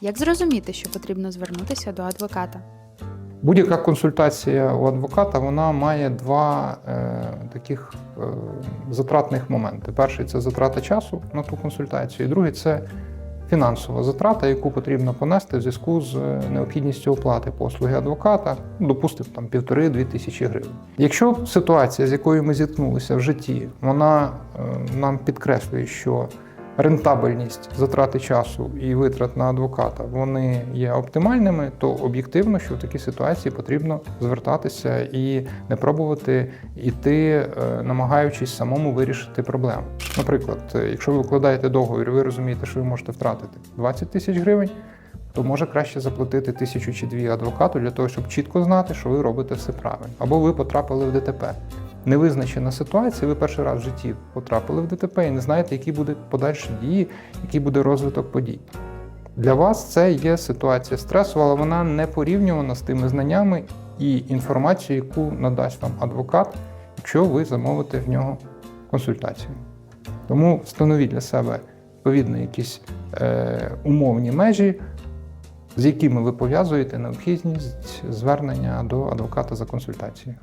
Як зрозуміти, що потрібно звернутися до адвоката? Будь-яка консультація у адвоката вона має два е, таких е, затратних моменти. Перший це затрата часу на ту консультацію, і другий це фінансова затрата, яку потрібно понести в зв'язку з е, необхідністю оплати послуги адвоката, ну, допустимо, там півтори-дві тисячі гривень. Якщо ситуація, з якою ми зіткнулися в житті, вона е, нам підкреслює, що рентабельність затрати часу і витрат на адвоката вони є оптимальними, то об'єктивно, що в такій ситуації потрібно звертатися і не пробувати йти, е, намагаючись самому вирішити проблему. Наприклад, е, якщо ви укладаєте договір, ви розумієте, що ви можете втратити 20 тисяч гривень. То може краще заплатити тисячу чи дві адвокату для того, щоб чітко знати, що ви робите все правильно. Або ви потрапили в ДТП. Невизначена ситуація, ви перший раз в житті потрапили в ДТП і не знаєте, які будуть подальші дії, який буде розвиток подій. Для вас це є ситуація стресова, але вона не порівнювана з тими знаннями і інформацією, яку надасть вам адвокат, якщо ви замовите в нього консультацію. Тому встановіть для себе відповідно якісь е, умовні межі, з якими ви пов'язуєте необхідність звернення до адвоката за консультацією.